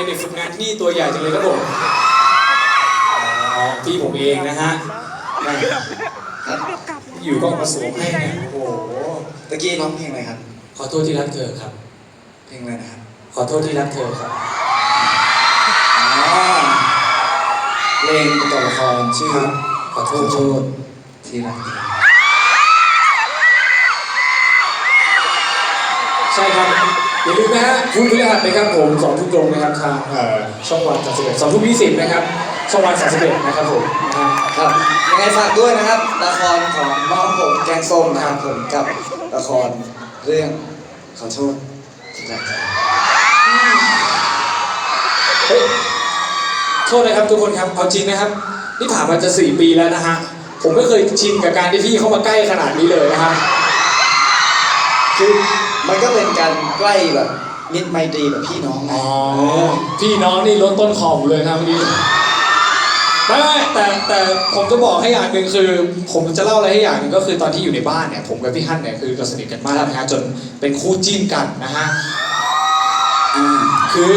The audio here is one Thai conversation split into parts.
เป็นเด็กฝึกงานที่นี่ตัวใหญ่จังเลยครับผมอ๋อพี่ผมเองนะฮะแม่อยู่ก็มาสวมให้เนี่ยโอ้โหตะกี้ร้องเพลงอะไรครับ ขอโทษที่รักเธอครับ เพลงอะไรนะครับ ขอโทษที่รักเธอครับอ๋อเพลงประกอบละครชื่อขอโทขอษโทษที่รักเธอใช่ครับ อย่าลืมนะฮะคุณพฤหัสนะครับผมสองทุ่มตรงนะครับทางเอ่อช่องวันสามสิบเอ็ดสองทุ่มยี่สิบนะครับช่องวันสามสิบเอ็ดนะครับผมนะฮะ ครับยังไงฝากด้วยนะครับละครของน้องผมแกงส้มนะครับผมกับละครเรื่องขอโทษที่รักเธอเฮ้ยโทษนะครับทุกคนครับเอาจริงนะครับ นี่ผ่านมาจะสี่ปีแล้วนะฮะ ผมไม่เคยชินกับการที่พี่เข้ามาใกล้ขนาดนี้เลยนะฮะคือ มันก็เป็นการใกล้แบบมิตรไมตรีแบบพี่น้องไงอ๋อพี่น้องนี่ล้นต้นคอผมเลยครับเมื่อกี้ไม่ไม่แต่แต่ผมจะบอกให้อย่างหนึ่งคือ ผมจะเล่าอะไรให้อย่างหนึ่งก็คือตอนที่อยู่ในบ้านเนี่ยผมกับพี่ฮั่นเนี่ยคือเราสนิทกันมากนะฮะจนเป็นคู่จิ้นกันนะฮะอ่าคือ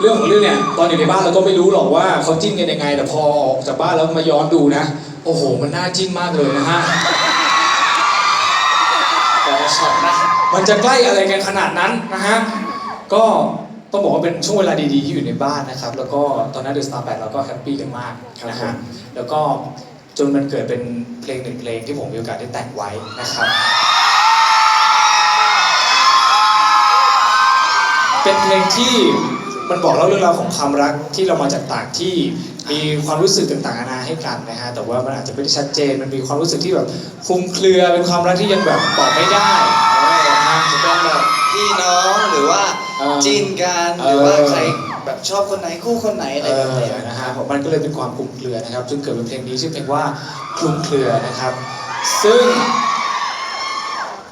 เรื่องของเรื่องเนี่ยตอนอยู่ในบ้านเราก็ไม่รู้หรอกว่าเขาจิ้นกันยังไงแต่พอออกจากบ้านแล้วมาย้อนดูนะ โอ้โห มันน่าจิ้นมากเลยนะฮะ แต่ละช็อตนะ มันจะใกล้อะไรกันขนาดนั้นนะฮะ ก็ต้องบอกว่าเป็นช่วงเวลาดีๆที่อยู่ในบ้านนะครับ แล้วก็ตอนนั้นเดอะสตาร์แปเราก็แฮปปี้กันมากนะฮะ แล้วก็จนมันเกิดเป็นเพลงหนึ่งเพลงที่ผมมีโอกาสได้แต่งไว้นะครับ เป็นเพลงที่มันบอกเล่าเรื่องราวของความรักที่เรามาจากต่างที่มีความรู้สึกต่างๆนานาให้กันนะฮะแต่ว่ามันอาจจะไม่ได้ชัดเจนมันมีความรู้สึกที่แบบคลุมเครือเป็นความรักที่ยังแบบบอกไม่ได้นะฮะ จะเป็นแบบพี่น้องหรือว่าเออจีนกันเออหรือว่าใครแบบชอบคนไหนคู่คนไหนอะไรเอแบบอเนี้ย นะฮะมันก็เลยเป็นความคลุมเครือนะครับจนเกิดเป็นเพลงนี้ชื่อเพลงว่าคลุมเครือนะครับ ซึ่ง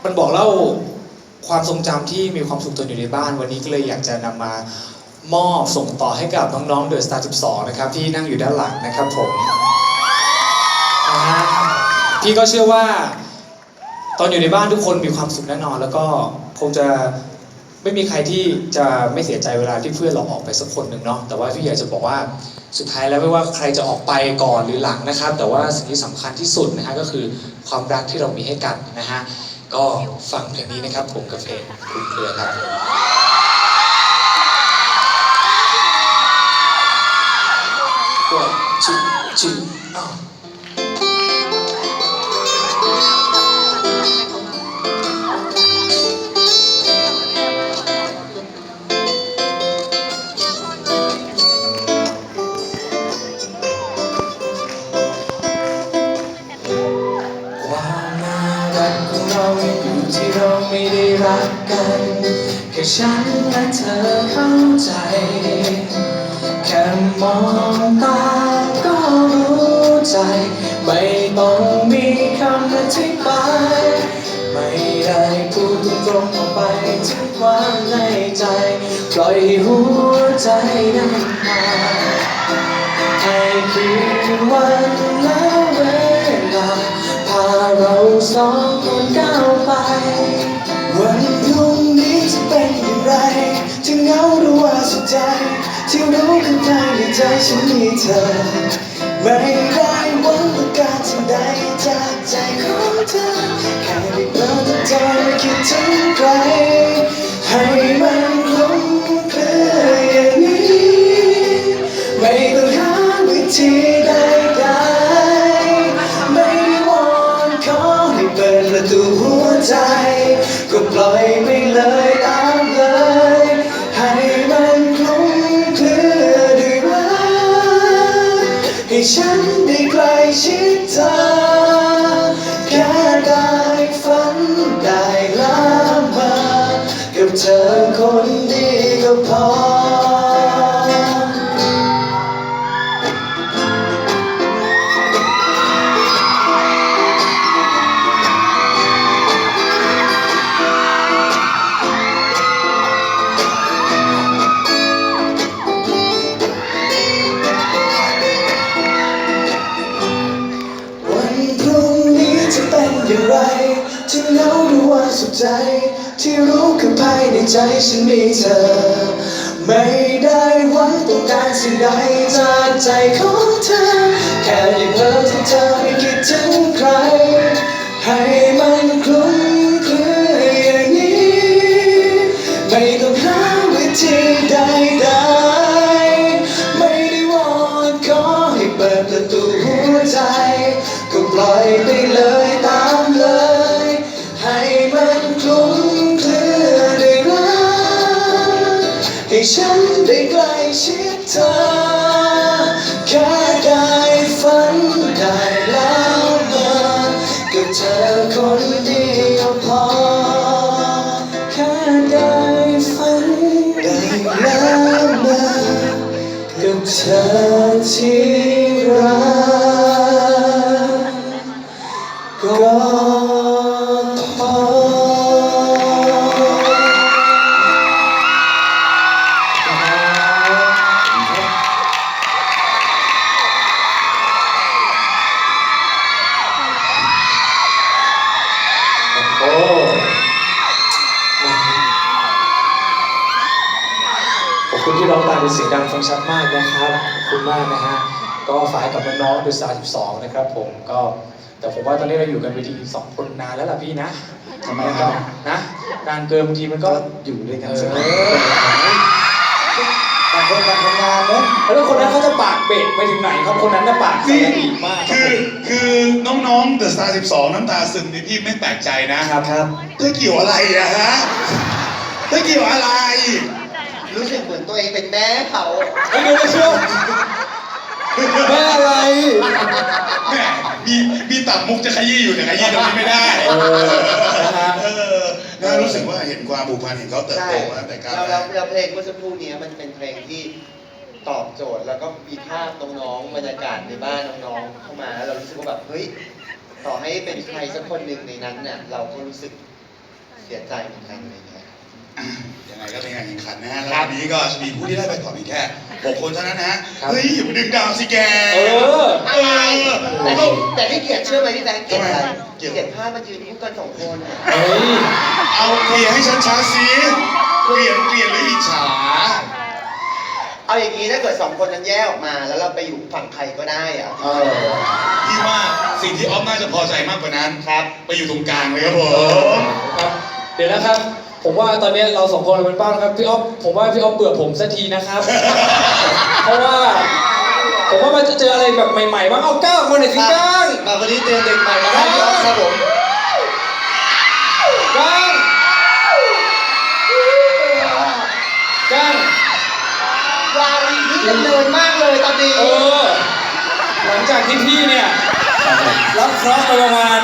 มันบอกเล่าความทรงจำที่มีความสุขตอนอยู่ในบ้าน วันนี้ก็เลยอยากจะนำมามอบส่งต่อให้กับน้องๆเดอะสตาร์12 นะครับ ที่นั่งอยู่ด้านหลังนะครับผมนะฮะพี่ก็เชื่อว่า ตอนอยู่ในบ้านทุกคนมีความสุขแน่นอน แล้วก็คงจะไม่มีใครที่จะไม่เสียใจเวลาที่เพื่อนเราออกไปสักคนหนึ่งเนาะแต่ว่าพี่อยากจะบอกว่าสุดท้ายแล้วไม่ว่าใครจะออกไปก่อนหรือหลังนะครับ แต่ว่าสิ่งที่สำคัญที่สุดนะฮะก็คือความรักที่เรามีให้กันนะฮะก็ฟังเพลงนี้นะครับผมกับเพลงคุณเครือครับว่าชิชิ ฉันและเธอเข้าใจ แค่มองตาก็รู้ใจ ไม่ต้องมีคำอธิบาย ไม่ได้พูดตรงๆออกไปถึงความในใจ ปล่อยให้หัวใจนั้นมาให้คืนวันและเวลา พาเราสองคนก้าวไปวัน ใจฉันมีเธอ ไม่ได้หวังประกาศสิ่งใดจากใจของเธอ แค่ได้เปิดใจไม่คิดถึงใครให้มัน กั จะเหงาหรือว่าสุขใจ ที่รู้คือภายในใจฉันมีเธอ ไม่ได้หวังต้องการสิ่งใดจากใจของเธอ แค่ได้เพ้อที่เธอไม่คิดถึงใคร ให้มันคลุ้มเครืออย่างนี้ ไม่ต้องหาวิธีใดๆไม่ได้วอนขอให้เปิดประตูหัวใจ ก็ปล่อยไปเลย ฉันได้ใกล้ชิดเธอ แค่ได้ฝันได้แล้วเมื่อกับเธอคนเดียวพอ แค่ได้ฝันได้แล้วเมื่อกับเธอที่รัก คุณที่ร้องตามเป็นเสียงดังฟังชัดมากนะครับขอบคุณมากนะฮะก็ฝากกับน้องๆดูสา12นะครับผมก็แต่ผมว่าตอนนี้เราอยู่กันเวทีสองคนนานแล้วล่ะพี่นะทำไมก็ครับนะนานเกินบางทีมันก็ก็อยู่ด้วยกันเอสักอหน่อยต่างคนต่างทำงานเนอะแล้วคนนั้นเขาจะปากเบกไปถึงไหนครับคนนั้นน่ะปากแสลอีกมากครับคือคือน้องๆ The Star 12 น้ำตาซึมนี่พี่ไม่แปลกใจนะครับครับเธอเกี่ยวอะไรอะฮะเธอเกี่ยวอะไร รู้สึกเหมือนตัวเองเป็นแม่เขาเฮ้ยเดี๋ยวเดี๋ยวเชื่อแม่อะไร แหม่มีมีตับมุกจะขยี้อยู่แต่ขยี้ตรงนี้ไม่ได้เออนะฮะ เออน่ารู้สึกว่าเห็นความผูกพันเห็นเขาเติบใช่โตมาตั้งแต่การแล้วแล้วแล้วเพลงเมื่อสักครู่นี้มันเป็นเพลงที่ตอบโจทย์แล้วก็มีภาพน้องๆบรรยากาศในบ้านน้องๆเข้ามาแล้วเรารู้สึกว่าแบบเฮ้ยต่อให้เป็นใครสักคนหนึ่งในนั้นเนี่ยเราก็รู้สึกเสียใจเหมือนกันอะไรเงี้ย ยังไงก็เป็นงานแข่งขันนะฮะแล้ววันนี้ก็จะมีผู้ที่ได้ไปก่อนเพียงแค่หกคนเท่านั้นนะฮะครับ เฮ้ยอย่าไปดึงดาวสิแกเออ เออแต่ที่แต่ที่เกลียดเชื่อไหมพี่แบงค์เกลียดอะไรทำไมเกเกลียดลียดภาพมันยืนคู่กันสองคนอะเฮ้ยเอาเคลียร์ให้ชัดๆสิเกลียดเกลียดหรืออิจฉา เอาอย่างนี้ถ้าเกิดสองคนนั้นแยกออกมา แล้วเราไปอยู่ฝั่งใครก็ได้อะเออพี่ว่าสิ่งที่ออฟน่าจะพอใจมากกว่านั้น ครับ ไปอยู่ตรงกลางเลยครับผม ครับ เดี๋ยวนะครับ ผมว่าตอนนี้เราสองคนเป็นเป้านะครับพี่อ๊อฟผมว่าพี่อ๊อฟเบื่อผมสักทีนะครับ เพราะว่า ผมว่ามันจะเจออะไรแบบใหม่ๆบ้างเอาก้าวมาหน่อยสิก้างมาวันนี้เตรียมเด็กใหม่มาให้พี่อ๊อฟครับผมก้างก้างวารีนี่ดำเนินมากเลยตอนนี้เออหลังจากที่พี่เนี่ยรับเคราะห์ไปประมาณ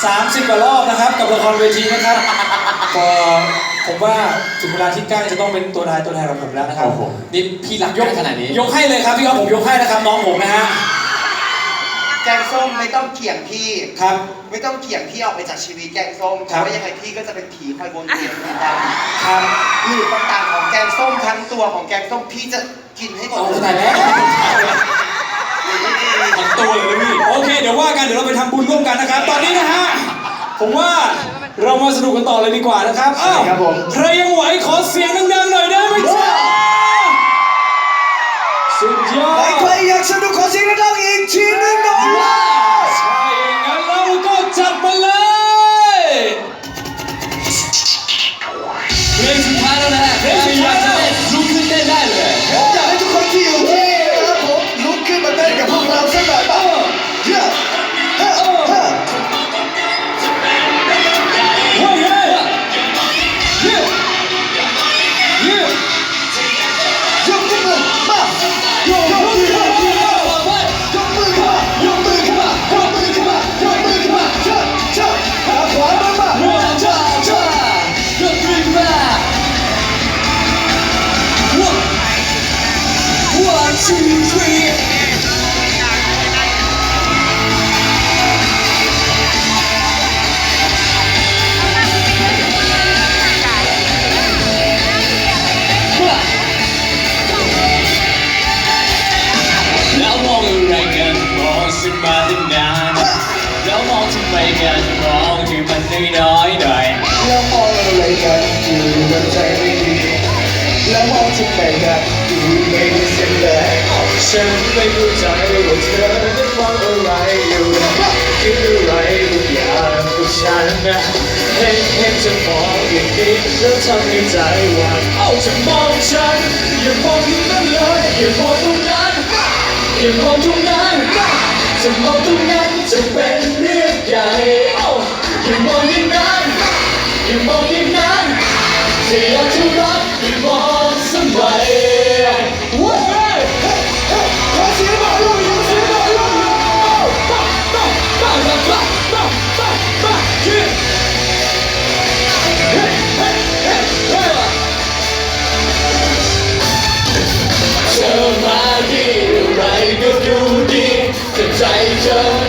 30กว่ารอบนะครับ กับละครเวทีนะครับ ก็ผมว่าถึงเวลาที่ก้างจะต้องเป็นตัวทายตัวแทนของผมแล้วนะครับโอ้โห นี่พี่รักยกขนาดนี้ ยกให้เลยครับพี่ครับผมยกให้นะครับน้องผมนะฮะแกงส้มไม่ต้องเขี่ยงพี่ ครับ ไม่ต้องเขี่ยงพี่ออกไปจากชีวิตแกงส้มเพครับ ราะว่ายังไงพี่ก็จะเป็นผีคอยวนเวียนอยู่ตามครับหลืบต่างๆของแกงส้มทั้งตัวของแกงส้มพี่จะกินให้หมดเอาเลยตายแล้วทั้งตัวเลยนะพี่โอเค เดี๋ยวว่ากันเดี๋ยวเราไปทำบุญร่วมกันนะครับ ตอนนี้นะฮะผมว่า เรามาสนุกกันต่อเลยดีกว่านะครับอ้าวครับผม ใครยังไหวขอเสียงดังๆหน่อยได้ไหมจ๊ะสุดยอด ใครอยากสนุกขอเสียงดังๆอีกทีหนึงหน่อยใช่งั้นเราก็จัดมาเลยเพลงสุดท้ายแล้วนะฮะ มองทำไมกันมองที่มันน้อยๆหน่อยแล้วมองอะไรกันอยู่กับใจไม่ดีแล้วมองทำไม่อยากดูไม่ได้เสียเลยฉันไม่เข้าใจว่าเธอนั้นมองอะไรอยู่คิดอะไรบางอย่างกับฉันนะเห็นเห็นจะมองอย่างนี้แล้วทำให้ใจหวั่นเอาจะมองฉันอย่ามองที่นั่นเลยอย่ามองตรงนั้นอย่ามองตรงนั้น จะมองตรงนั้นจะเป็นเรื่องใหญ่เอาอย่ามองอย่างนั้นอย่ามองอย่างนั้นจะอยากจะรักอย่ามอง ใ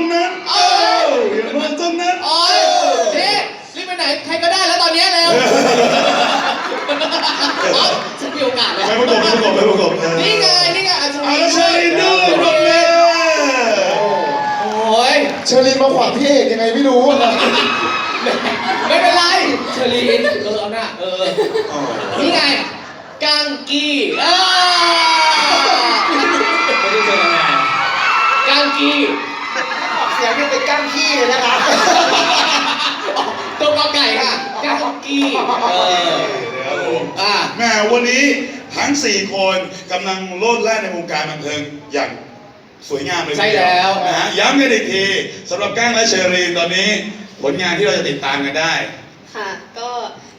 รงนั้นเอ้าอย่ามองตรงนั้นโอ้ยนี่รีบไปไหนใครก็ได้แล้วตอนนี้เร็วเอาฉันมีโอกาสแล้วไปประกบไปประกบไปประกบนี่ไงนี่ไงอัญชอาลีชาลินด้วยปรบมือโอ้ยเชอรีนมาขวางพี่เอกยังไงไม่รู้อะไม่เป็นไรเชอรีนเออเอาหน้าเออนี่ไงกังกีอ่าไม่ได้เจอกั นนานกังกีเสียงยังเป็นก้างขี้เลยนะครับตัวกอไก่ค่ะกังกีเออครับผมอ่าแม่วันนี้ทั้ง 4 คนกำลังโลดแล่นในวงการบันเทิงอย่างสวยงามเลยใช่แล้วนะฮะย้ำกันอีกทีสำหรับก้างและเชอรีนตอนนี้ ผลงานที่เราจะติดตามกันได้ ค่ะ ก็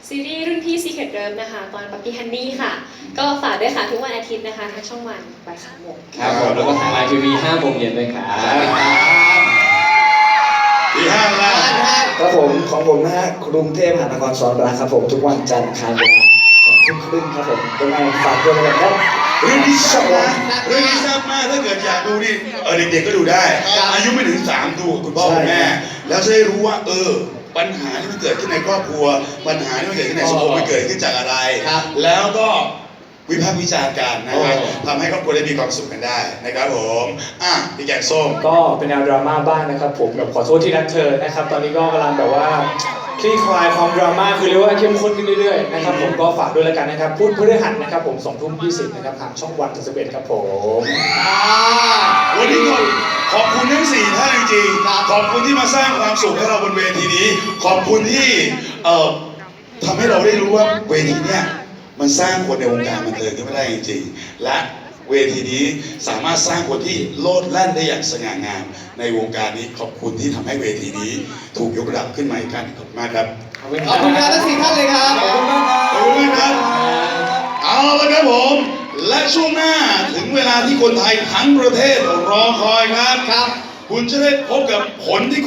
ซีรีส์รุ่นพี่ Secret Love นะคะ ตอน Puppy Honey ค่ะ ก็ฝากด้วยค่ะ ทุกวันอาทิตย์นะคะทางช่องวันบ่ายสามโมง ครับผมแล้วก็ทางไลน์ทีวี5โมงเย็นด้วยครับ ที่ห้างล่าท่านท่านครับผมของผมนะฮะกรุงเทพมหานครสอนรักครับผมทุกวันจันทร์อังคารเวลาสองทุ่มครึ่งครับผมยังไงฝากด้วยนะครับเรื่องนี้แซ่บมากเรื่องนี้แซ่บมากถ้าเกิดอยากดูนี่เออเด็กๆก็ดูได้ อายุไม่ถึงสามดูกับคุณพ่อคุณแม่ แล้วจะได้รู้ว่า เออปัญหาที่มันเกิดขึ้นในครอบครัว ปัญหาที่มันเกิดขึ้นในสังคมมันเกิดขึ้นจากอะไรครับแล้วก็ วิพากษ์วิจารณ์กันนะครับโอ้ทำให้ครอบครัวได้มีความสุขกันได้นะครับผมอะพี่แกงส้ม ก็เป็นแนวดราม่าบ้างนะครับผมแบบขอโทษที่นัดเธอนะครับ ตอนนี้ก็กำลังแบบว่าคลี่คลายความดราม่าคือเรียกว่าเข้มข้นขึ้นเรื่อยๆนะครับผมก็ฝากด้วยแล้วกันนะครับพูดพฤหัสนะครับผมสองทุ่มยี่สิบนะครับทางช่องวันสิบเอ็ดครับผมอ่าวันนี้ก็ขอบคุณทั้งสี่ท่านจริงครับๆขอบคุณที่มาสร้างความสุขให้เราบนเวทีนี้ ขอบคุณที่เอ่อทำให้เราได้รู้ว่าเวทีเนี้ย มันสร้างคนในวงการบันเทิงขึ้นมาได้จริงๆ และเวทีนี้สามารถสร้างคนที่โลดแล่นได้อย่างสง่างาม ในวงการนี้ขอบคุณที่ทำให้เวทีนี้ ถูกยกระดับขึ้นมาอีกครั้งขอบคุณมากครับขอบคุณครับทั้งสี่ท่านเลยครับ ขอบคุณมากครับเอาละครับผม และช่วงหน้าถึงเวลาที่คนไทยทั้งประเทศรอคอยครับ ครับ คุณจะได้พบกับผลที่